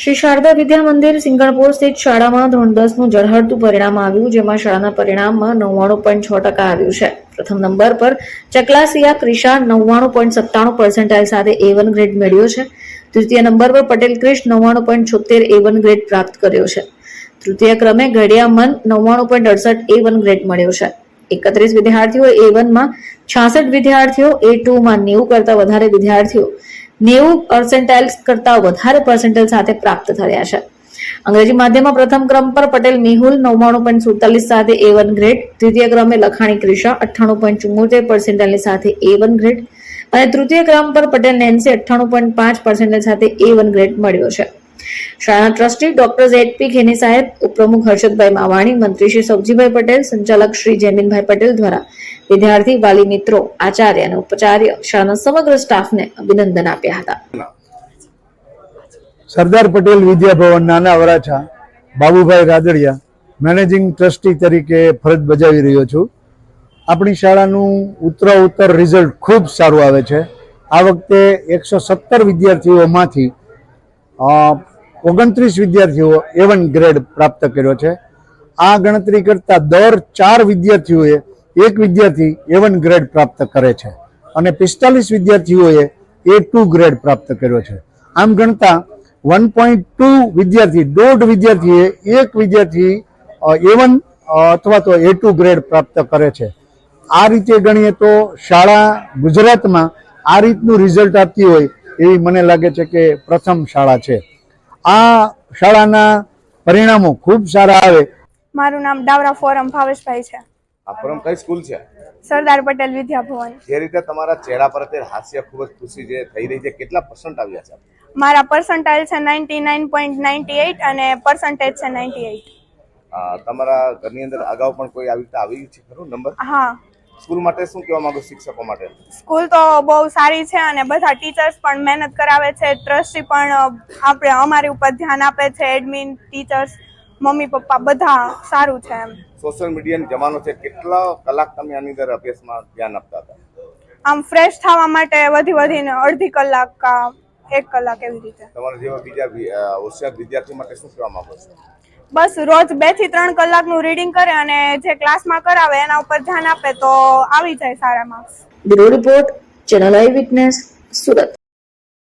શ્રી શારદા વિદ્યા મંદિર સિંગણપુર સ્થિત શાળામાં ધોરણ દસનું જળહળતું પરિણામ આવ્યું, જેમાં શાળાના પરિણામમાં નવ્વાણું પોઈન્ટ છ ટકા આવ્યું છે. પ્રથમ નંબર પર ચકલાસિયા ક્રિશા નવ્વાણું પોઈન્ટ સત્તાણું પર્સન્ટાઇલ સાથે એ વન ગ્રેડ મેળવ્યો છે. તૃતીય નંબર પર પટેલ ક્રિશ નવ્વાણું પોઈન્ટ છોતેર એ વન ગ્રેડ પ્રાપ્ત કર્યો છે. તૃતીય ક્રમે ઘડિયા મન નવ્વાણું પોઈન્ટ અડસઠ એ વન ગ્રેડ મળ્યો છે. એકત્રીસ વિદ્યાર્થીઓ એ વનમાં છાસઠ વિદ્યાર્થીઓ એ ટુમાં નેવું કરતા વધારે વિદ્યાર્થીઓ નેવું પર્સન્ટાઇલ કરતા વધારે પર્સન્ટાઇલ સાથે પ્રાપ્ત થયા છે. અંગ્રેજી માધ્યમમાં પ્રથમ ક્રમ પર પટેલ મેહુલ નવ્વાણું પોઈન્ટ સુડતાલીસ સાથે એ વન ગ્રેડ દ્વિતીય ક્રમે લખાણી ક્રિશા અઠ્ઠાણું પોઈન્ટ ચુમ્મોતેર પર્સન્ટાઇલની સાથે એ વન ગ્રેડ અને તૃતીય ક્રમ પર પટેલ નેન્સી અઠ્ઠાણું પોઈન્ટ પાંચ પર્સન્ટેજ સાથે એ વન ગ્રેડ મળ્યો છે. શાળાના trustee doctor Z P Kheni સાહેબ, ઉપપ્રમુખ હર્ષદભાઈ માવાણી, મંત્રી શ્રી સબજીભાઈ પટેલ, સંચાલક શ્રી જયમીનભાઈ પટેલ દ્વારા વિદ્યાર્થી વાલી મિત્રો, આચાર્ય અને ઉપચાર્ય શાળાના સમગ્ર સ્ટાફને અભિનંદન આપ્યા હતા. સરદાર પટેલ વિદ્યાભવન નાના વરાછા, બાબુભાઈ રાદડિયા, મેનેજિંગ ટ્રસ્ટી તરીકે ફરજ બજાવી રહ્યો છું. આપણી શાળાનું ઉત્તરોત્તર રિઝલ્ટ ખૂબ સારું આવે છે. આ વખતે એકસો સત્તર વિદ્યાર્થીઓમાંથી ઓગણત્રીસ વિદ્યાર્થીઓ એવન ગ્રેડ પ્રાપ્ત કર્યો છે. આ ગણતરી કરતા દર ચાર વિદ્યાર્થીઓએ એક વિદ્યાર્થી એવન ગ્રેડ પ્રાપ્ત કરે છે અને પિસ્તાલીસ વિદ્યાર્થીઓએ એ ટુ ગ્રેડ પ્રાપ્ત કર્યો છે. આમ ગણતા વન પોઈન્ટ ટુ વિદ્યાર્થી, દોઢ વિદ્યાર્થીએ એક વિદ્યાર્થી એવન અથવા તો એ ટુ ગ્રેડ પ્રાપ્ત કરે છે. આ રીતે ગણીએ તો શાળા ગુજરાતમાં આ રીતનું રિઝલ્ટ આપતી હોય એવી મને લાગે છે કે પ્રથમ શાળા છે. આ શાળાના પરિણામો ખૂબ સારા આવે. મારું નામ ડાવરા ફોરમ ભાવેશભાઈ છે. આ પરમ કઈ સ્કૂલ છે? સરદાર પટેલ વિદ્યાભવન જે રીતે તમારા ચહેરા પર અત્યારે હાસ્ય ખૂબ જ ખુશી જે થઈ રહી છે કેટલા પર્સન્ટ આવ્યા છે? મારા પર્સન્ટાઇલ છે ninety nine point ninety eight અને પર્સન્ટેજ છે નાઇન્ટી એઇટ અ, તમારા ઘરની અંદર અગાઉ પણ કોઈ આવી રીતે આવી છે ખરું? નંબર? હા. સ્કૂલ માટે શું કહેવા માંગો શિક્ષકો માટે? સ્કૂલ તો બહુ સારી છે અને બધા ટીચર્સ પણ મહેનત કરાવે છે. ટ્રસ્ટી પણ આપણે અમારી ઉપર ધ્યાન આપે છે. એડમિન ટીચર્સ મમ્મી પપ્પા બધા સારું છે એમ. સોશિયલ મીડિયાનો જમાનો છે. કેટલા કલાક તમે આની અંદર અભ્યાસમાં ધ્યાન આપતા હતા? આમ ફ્રેશ થવા માટે વધી વધીને અડધી કલાક એક કલાક એવી રીતે. તમારા જેવા બીજા હોશિયાર વિદ્યાર્થી માટે શું કહેવા માંગો છો? બસ રોજ બેથી ત્રણ કલાકનું રીડિંગ કરે અને જે ક્લાસમાં કરાવે એના ઉપર ધ્યાન આપે તો આવી જાય સારા marks bureau report channel eye witness Surat.